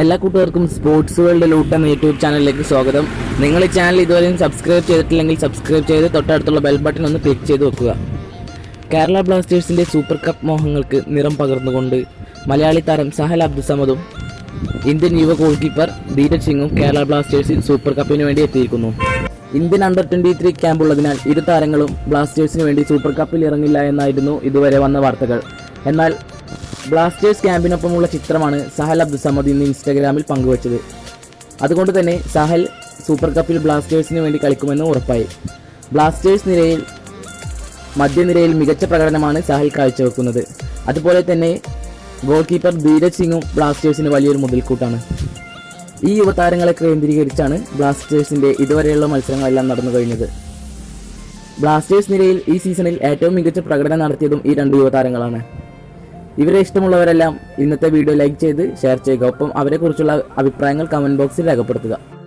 എല്ലാ കൂട്ടുകാർക്കും sports world loot എന്ന യൂട്യൂബ് ചാനലിലേക്ക് സ്വാഗതം. നിങ്ങൾ ഈ ചാനൽ ഇതുവരെയും സബ്സ്ക്രൈബ് ചെയ്തിട്ടില്ലെങ്കിൽ സബ്സ്ക്രൈബ് ചെയ്ത് തൊട്ടടുത്തുള്ള ബെൽ ബട്ടൺ ഒന്ന് ക്ലിക്ക് ചെയ്ത് വെക്കുക. കേരള ബ്ലാസ്റ്റേഴ്സിന്റെ സൂപ്പർ കപ്പ് മോഹങ്ങൾക്ക് നിറം പകർന്നുകൊണ്ട് മലയാളി താരം സഹൽ അബ്ദുസമദും ഇന്ത്യൻ യുവ ഗോൾ കീപ്പർ ധീരജ് സിംഗും കേരള ബ്ലാസ്റ്റേഴ്സിൽ സൂപ്പർ കപ്പിന് വേണ്ടി എത്തിയിരിക്കുന്നു. Indian under twenty three camp ഉള്ളതിനാൽ ഇരു താരങ്ങളും ബ്ലാസ്റ്റേഴ്സിന് വേണ്ടി സൂപ്പർ കപ്പിൽ ഇറങ്ങില്ല എന്നായിരുന്നു ഇതുവരെ വന്ന വാർത്തകൾ. എന്നാൽ ബ്ലാസ്റ്റേഴ്സ് ക്യാമ്പിനൊപ്പമുള്ള ചിത്രമാണ് സഹൽ അബ്ദുസമദ് ഇന്ന് ഇൻസ്റ്റാഗ്രാമിൽ പങ്കുവച്ചത്. അതുകൊണ്ട് തന്നെ സഹൽ സൂപ്പർ കപ്പിൽ ബ്ലാസ്റ്റേഴ്സിന് വേണ്ടി കളിക്കുമെന്ന് ഉറപ്പായി. ബ്ലാസ്റ്റേഴ്സ് നിരയിൽ മധ്യനിരയിൽ മികച്ച പ്രകടനമാണ് സഹൽ കാഴ്ചവെക്കുന്നത്. അതുപോലെ തന്നെ ഗോൾ കീപ്പർ ധീരജ് സിംഗും ബ്ലാസ്റ്റേഴ്സിന് വലിയൊരു മുതൽക്കൂട്ടാണ്. ഈ യുവതാരങ്ങളെ കേന്ദ്രീകരിച്ചാണ് ബ്ലാസ്റ്റേഴ്സിന്റെ ഇതുവരെയുള്ള മത്സരങ്ങളെല്ലാം നടന്നു കഴിഞ്ഞത്. ബ്ലാസ്റ്റേഴ്സ് നിരയിൽ ഈ സീസണിൽ ഏറ്റവും മികച്ച പ്രകടനം നടത്തിയതും ഈ രണ്ട് യുവതാരങ്ങളാണ് ഇവരെ ഇഷ്ടമുള്ളവരെല്ലാം ഇന്നത്തെ വീഡിയോ ലൈക്ക് ചെയ്ത് ഷെയർ ചെയ്യുക. ഒപ്പം അവരെക്കുറിച്ചുള്ള അഭിപ്രായങ്ങൾ കമന്റ് ബോക്സിൽ രേഖപ്പെടുത്തുക.